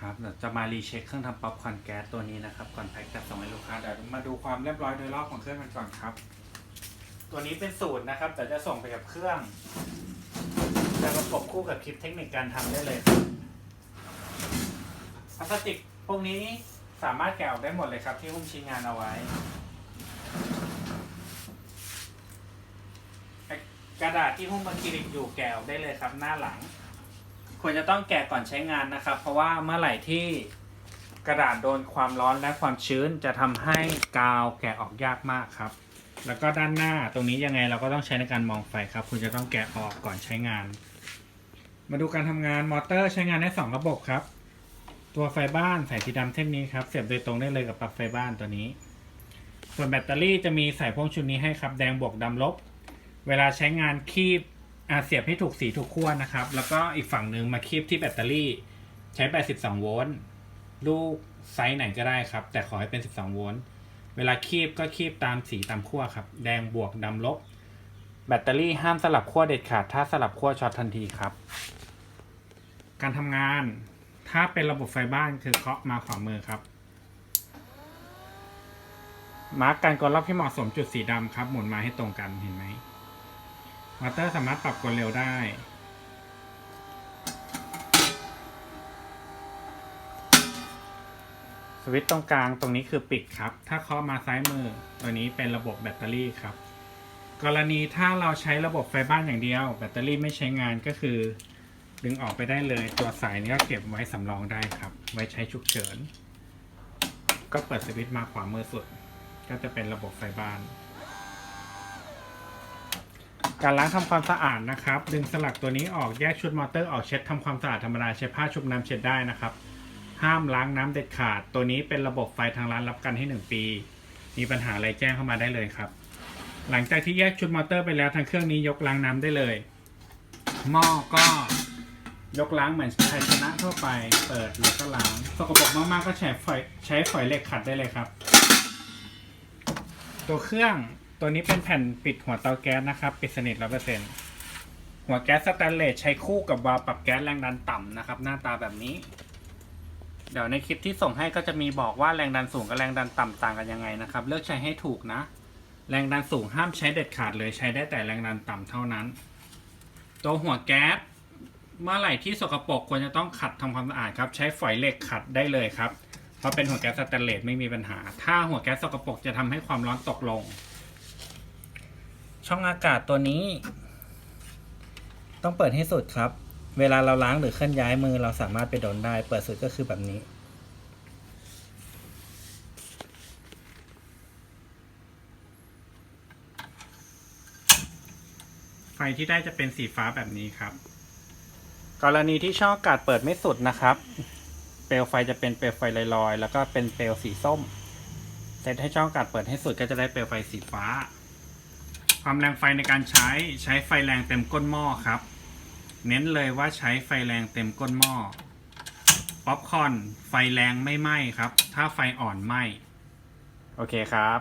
ครับเดี๋ยวจะมารีเช็คเครื่องทำป๊อปคอร์นแก๊สตัวนี้นะครับก่อนแพ็คจัดส่งให้ลูกค้าเดี๋ยวมาดูความเรียบร้อยโดยรอบของเครื่องกันก่อนครับ ตัวนี้เป็นสูตรนะครับแต่จะส่งไปกับเครื่องจะประกบคู่กับคลิปเทคนิคการทำได้เลยพลาสติกพวกนี้สามารถแกะออกได้หมดเลยครับ ที่หุ้มชิ้นงานเอาไว้กระดาษที่หุ้มอะคริลิกอยู่แกะออกได้เลยครับหน้าหลัง ควรจะต้องแกะก่อนใช้งานนะครับ เพราะว่าเมื่อไหร่ที่กระดาษโดนความร้อนและความชื้นจะทำให้กาวแกะออกยากมากครับ แล้วก็ด้านหน้าตรงนี้ยังไงเราก็ต้องใช้ในการมองไฟครับ คุณจะต้องแกะออกก่อนใช้งาน มาดูการทำงานมอเตอร์ใช้งานได้สองระบบครับ ตัวไฟบ้านสายสีดำเส้นนี้ครับ เสียบโดยตรงได้เลยกับปลั๊กไฟบ้านตัวนี้ ส่วนแบตเตอรี่จะมีสายพ่วงชุดนี้ให้ครับ แดงบวกดำลบ เวลาใช้งานคีบ อ่าเสียบให้ถูกสีถูกขั้วนะครับ แล้วก็อีกฝั่งหนึ่งมาคีบที่แบตเตอรี่ ใช้ 82 โวลต์ ลูกไซส์ไหนก็ได้ครับ แต่ขอให้เป็น 12 โวลต์ เวลาคีบก็คีบตามสีตามขั้วครับ แดงบวกดำลบ แบตเตอรี่ห้ามสลับขั้วเด็ดขาด ถ้าสลับขั้วช็อตทันทีครับ การทำงาน ถ้าเป็นระบบไฟบ้านคือเคาะมาขวามือครับ มาร์กการกดรอบที่เหมาะสมจุดสีดำครับ หมุนมาให้ตรงกัน เห็นไหม มอเตอร์สามารถปรับกดเร็วได้ สวิตช์ตรงกลางตรงนี้คือปิดครับ ถ้าเคาะมาซ้ายมือ ตัวนี้เป็นระบบแบตเตอรี่ครับ กรณีถ้าเราใช้ระบบไฟบ้านอย่างเดียว แบตเตอรี่ไม่ใช้งานก็คือ ดึงออกไปได้เลย ตัวสายนี้ก็เก็บไว้สำรองได้ครับ ไว้ใช้ฉุกเฉิน ก็เปิดสวิตช์มาขวามือสุด ก็จะเป็นระบบไฟบ้าน การล้างทำความสะอาดนะครับ ดึงสลักตัวนี้ออกแยกชุดมอเตอร์ออกเช็ดทำความสะอาดธรรมดาใช้ผ้าชุบน้ำเช็ดได้นะครับ ห้ามล้างน้ำเด็ดขาด ตัวนี้เป็นระบบไฟทางร้านรับกันให้ 1 ปี มีปัญหาอะไรแจ้งเข้ามาได้เลยครับ หลังจากที่แยกชุดมอเตอร์ไปแล้วทางเครื่องนี้ยกล้างน้ำได้เลย หม้อก็ยกล้างเหมือนภาชนะทั่วไป เปิดแล้วก็ล้างสกปรกมากๆก็ใช้ฝอยใช้ฝอยเหล็กขัดได้เลยครับ ตัวเครื่อง ตัวนี้เป็นแผ่นปิดหัวเตาแก๊สนะครับ ปิดสนิทร้อเปอร์เซ็นต์หัวแก๊สสแตนเลสใช้คู่กับวาล์วปรับแก๊สแรงดันต่ำนะครับ หน้าตาแบบนี้ เดี๋ยวในคลิปที่ส่งให้ก็จะมีบอกว่าแรงดันสูงกับแรงดันต่ำต่างกันยังไงนะครับ เลือกใช้ให้ถูกนะ แรงดันสูงห้ามใช้เด็ดขาดเลยใช้ได้แต่แรงดันต่ำเท่านั้น ตัวหัวแก๊สเมื่อไหร่ที่สกปรกควรจะต้องขัดทำความสะอาดครับ ใช้ฝอยเหล็กขัดได้เลยครับเพราะเป็นหัวแก๊สสแตนเลสไม่มีปัญหา ถ้าหัวแก๊สสกปรกจะทำให้ความร้อนตกลง ช่องอากาศตัวนี้ ต้องเปิดให้สุดครับ เวลาเราล้างหรือเคลื่อนย้ายมือเราสามารถไปโดนได้ เปิดสุดก็คือแบบนี้ ไฟที่ได้จะเป็นสีฟ้าแบบนี้ครับ กรณีที่ช่องอากาศเปิดไม่สุดนะครับ เปลวไฟจะเป็นเปลวไฟลอยๆแล้วก็เป็นเปลวสีส้มเซตให้ช่องอากาศเปิดให้สุดก็จะได้เปลวไฟสีฟ้า ความแรงไฟในการใช้ใช้ไฟแรงเต็มก้นหม้อครับ เน้นเลยว่าใช้ไฟแรงเต็มก้นหม้อป๊อปคอร์นไฟแรงไม่ไหม้ครับ ถ้าไฟอ่อนไหม้โอเคครับ